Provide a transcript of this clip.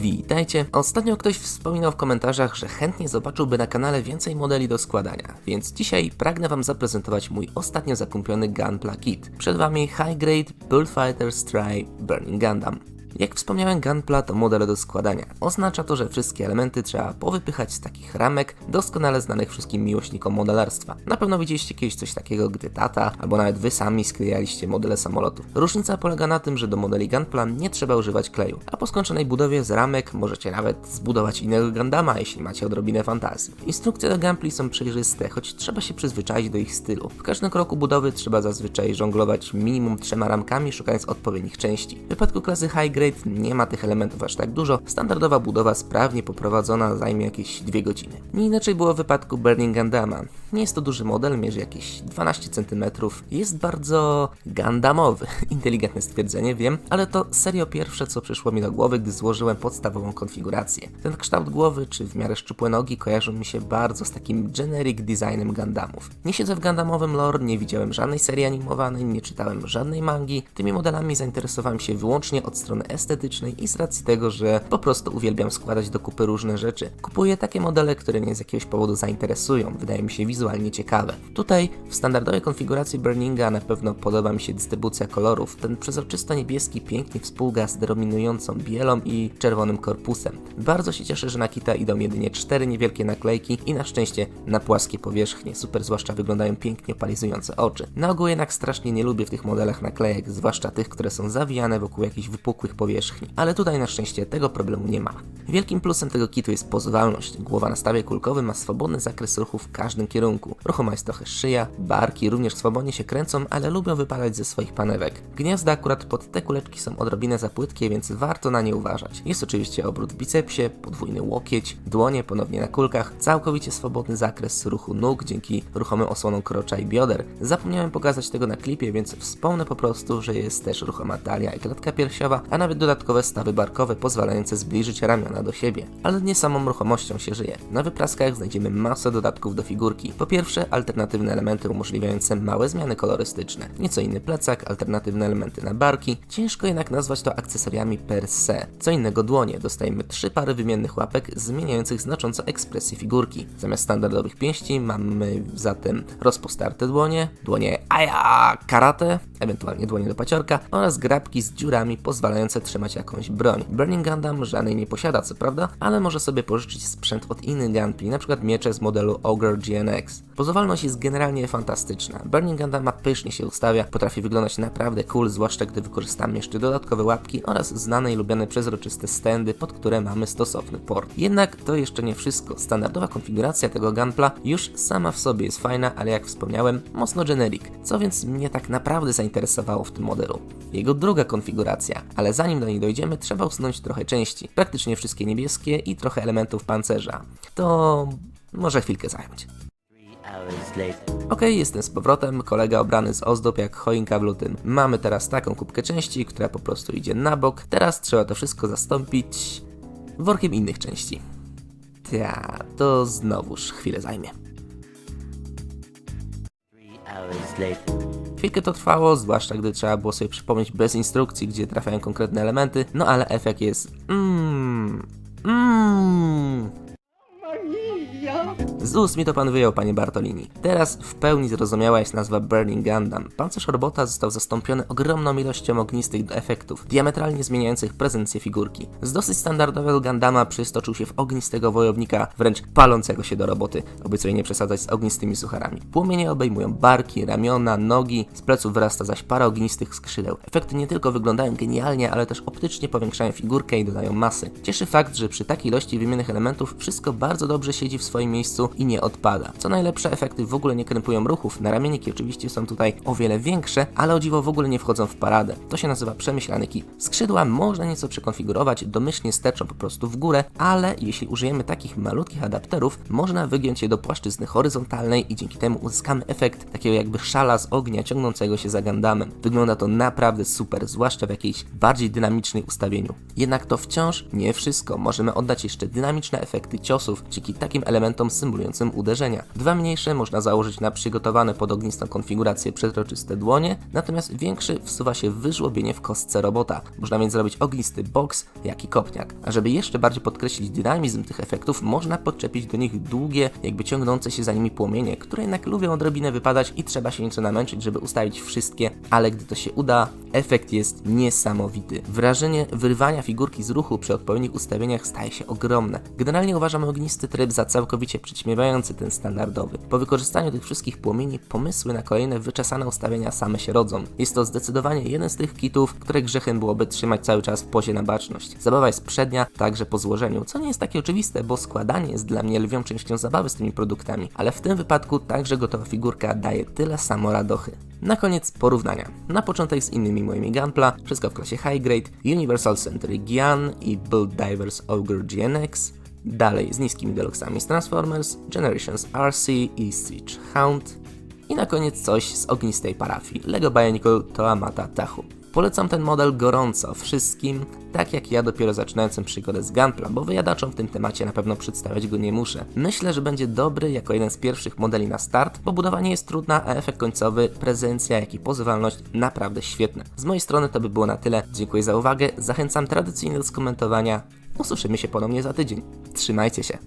Witajcie. Ostatnio ktoś wspominał w komentarzach, że chętnie zobaczyłby na kanale więcej modeli do składania, więc dzisiaj pragnę Wam zaprezentować mój ostatnio zakupiony Gunpla Kit. Przed Wami High Grade Bullfighter Stry Burning Gundam. Jak wspomniałem, Gunpla to model do składania. Oznacza to, że wszystkie elementy trzeba powypychać z takich ramek, doskonale znanych wszystkim miłośnikom modelarstwa. Na pewno widzieliście kiedyś coś takiego, gdy tata, albo nawet wy sami sklejaliście modele samolotów. Różnica polega na tym, że do modeli Gunpla nie trzeba używać kleju, a po skończonej budowie z ramek możecie nawet zbudować innego Gundama, jeśli macie odrobinę fantazji. Instrukcje do Gunpli są przejrzyste, choć trzeba się przyzwyczaić do ich stylu. W każdym kroku budowy trzeba zazwyczaj żonglować minimum trzema ramkami, szukając odpowiednich części. W przypadku klasy High Grade nie ma tych elementów aż tak dużo, standardowa budowa sprawnie poprowadzona zajmie jakieś 2 godziny. Nie inaczej było w wypadku Burning Gundama. Nie jest to duży model, mierzy jakieś 12 cm, jest bardzo Gundamowy. Inteligentne stwierdzenie, wiem, ale to serio pierwsze co przyszło mi do głowy, gdy złożyłem podstawową konfigurację. Ten kształt głowy czy w miarę szczupłe nogi kojarzą mi się bardzo z takim generic designem Gundamów. Nie siedzę w Gundamowym lore, nie widziałem żadnej serii animowanej, nie czytałem żadnej mangi. Tymi modelami zainteresowałem się wyłącznie od strony estetycznej i z racji tego, że po prostu uwielbiam składać do kupy różne rzeczy. Kupuję takie modele, które mnie z jakiegoś powodu zainteresują, wydaje mi się wizualnie ciekawe. Tutaj w standardowej konfiguracji Burninga na pewno podoba mi się dystrybucja kolorów. Ten przezroczysto niebieski pięknie współgra z dominującą bielą i czerwonym korpusem. Bardzo się cieszę, że na kita idą jedynie cztery niewielkie naklejki i na szczęście na płaskie powierzchnie. Super zwłaszcza wyglądają pięknie opalizujące oczy. Na ogół jednak strasznie nie lubię w tych modelach naklejek, zwłaszcza tych, które są zawijane wokół jakichś wypukłych powierzchni. Ale tutaj na szczęście tego problemu nie ma. Wielkim plusem tego kitu jest pozwalność. Głowa na stawie kulkowym ma swobodny zakres ruchu w każdym kierunku. Ruchoma jest trochę szyja, barki również swobodnie się kręcą, ale lubią wypadać ze swoich panewek. Gniazda akurat pod te kuleczki są odrobinę za płytkie, więc warto na nie uważać. Jest oczywiście obrót w bicepsie, podwójny łokieć, dłonie ponownie na kulkach, całkowicie swobodny zakres ruchu nóg dzięki ruchomym osłonom krocza i bioder. Zapomniałem pokazać tego na klipie, więc wspomnę po prostu, że jest też ruchoma talia i klatka piersiowa, a nawet dodatkowe stawy barkowe pozwalające zbliżyć ramiona do siebie. Ale nie samą ruchomością się żyje. Na wypraskach znajdziemy masę dodatków do figurki. Po pierwsze, alternatywne elementy umożliwiające małe zmiany kolorystyczne. Nieco inny plecak, alternatywne elementy na barki. Ciężko jednak nazwać to akcesoriami per se. Co innego dłonie. Dostajemy trzy pary wymiennych łapek zmieniających znacząco ekspresję figurki. Zamiast standardowych pięści mamy zatem rozpostarte dłonie, dłonie aja karate, ewentualnie dłonie do paciorka oraz grabki z dziurami pozwalające trzymać jakąś broń. Burning Gundam żadnej nie posiada, co prawda, ale może sobie pożyczyć sprzęt od innych Gunpli, np. miecze z modelu Ogre GNX. Pozowalność jest generalnie fantastyczna. Burning Gundam pysznie się ustawia, potrafi wyglądać naprawdę cool, zwłaszcza gdy wykorzystamy jeszcze dodatkowe łapki oraz znane i lubiane przezroczyste stędy, pod które mamy stosowny port. Jednak to jeszcze nie wszystko. Standardowa konfiguracja tego Gunpla już sama w sobie jest fajna, ale jak wspomniałem, mocno generic, co więc mnie tak naprawdę zainteresowało w tym modelu. Jego druga konfiguracja, ale zanim do niej dojdziemy, trzeba usunąć trochę części, praktycznie wszystkie niebieskie i trochę elementów pancerza. To może chwilkę zająć. Okej, jestem z powrotem, kolega obrany z ozdób jak choinka w lutym. Mamy teraz taką kubkę części, która po prostu idzie na bok. Teraz trzeba to wszystko zastąpić workiem innych części. Ta, to znowuż chwilę zajmie. Chwilkę to trwało, zwłaszcza gdy trzeba było sobie przypomnieć bez instrukcji, gdzie trafiają konkretne elementy, no ale efekt jest mmm, mmm. Z ust mi to pan wyjął, panie Bartolini. Teraz w pełni zrozumiała jest nazwa Burning Gundam. Pancerz robota został zastąpiony ogromną ilością ognistych efektów, diametralnie zmieniających prezencję figurki. Z dosyć standardowego Gundama przystoczył się w ognistego wojownika, wręcz palącego się do roboty, obiecuję nie przesadzać z ognistymi sucharami. Płomienie obejmują barki, ramiona, nogi, z pleców wyrasta zaś para ognistych skrzydeł. Efekty nie tylko wyglądają genialnie, ale też optycznie powiększają figurkę i dodają masy. Cieszy fakt, że przy takiej ilości wymiennych elementów wszystko bardzo dobrze siedzi w swoim miejscu i nie odpada. Co najlepsze, efekty w ogóle nie krępują ruchów. Naramienniki oczywiście są tutaj o wiele większe, ale o dziwo w ogóle nie wchodzą w paradę. To się nazywa przemyślany kit. Skrzydła można nieco przekonfigurować, domyślnie sterczą po prostu w górę, ale jeśli użyjemy takich malutkich adapterów, można wygiąć je do płaszczyzny horyzontalnej i dzięki temu uzyskamy efekt takiego jakby szala z ognia ciągnącego się za Gundamem. Wygląda to naprawdę super, zwłaszcza w jakiejś bardziej dynamicznej ustawieniu. Jednak to wciąż nie wszystko. Możemy oddać jeszcze dynamiczne efekty ciosów dzięki takim elementom symulującym symulującym uderzenia. Dwa mniejsze można założyć na przygotowane pod ognistą konfigurację przezroczyste dłonie, natomiast większy wsuwa się w wyżłobienie w kostce robota. Można więc zrobić ognisty boks, jak i kopniak. A żeby jeszcze bardziej podkreślić dynamizm tych efektów, można podczepić do nich długie, jakby ciągnące się za nimi płomienie, które jednak lubią odrobinę wypadać i trzeba się nieco namęczyć, żeby ustawić wszystkie, ale gdy to się uda, efekt jest niesamowity. Wrażenie wyrwania figurki z ruchu przy odpowiednich ustawieniach staje się ogromne. Generalnie uważam ognisty tryb za całkowicie przyćmiewający ten standardowy. Po wykorzystaniu tych wszystkich płomieni, pomysły na kolejne wyczesane ustawienia same się rodzą. Jest to zdecydowanie jeden z tych kitów, które grzechem byłoby trzymać cały czas w pozie na baczność. Zabawa jest przednia, także po złożeniu, co nie jest takie oczywiste, bo składanie jest dla mnie lwią częścią zabawy z tymi produktami, ale w tym wypadku także gotowa figurka daje tyle samo radochy. Na koniec porównania. Na początek z innymi moimi Gunpla, wszystko w klasie High Grade, Universal Century Gian i Build Divers Ogre GNX, dalej z niskimi deluxami z Transformers, Generations RC i Siege Hound, i na koniec coś z ognistej parafii LEGO Bionicle Toamata Tahu. Polecam ten model gorąco wszystkim, tak jak ja dopiero zaczynającym przygodę z Gunpla, bo wyjadaczom w tym temacie na pewno przedstawiać go nie muszę. Myślę, że będzie dobry jako jeden z pierwszych modeli na start, bo budowa nie jest trudna, a efekt końcowy, prezencja jak i pozywalność naprawdę świetne. Z mojej strony to by było na tyle. Dziękuję za uwagę, zachęcam tradycyjnie do skomentowania. Usłyszymy się ponownie za tydzień. Trzymajcie się.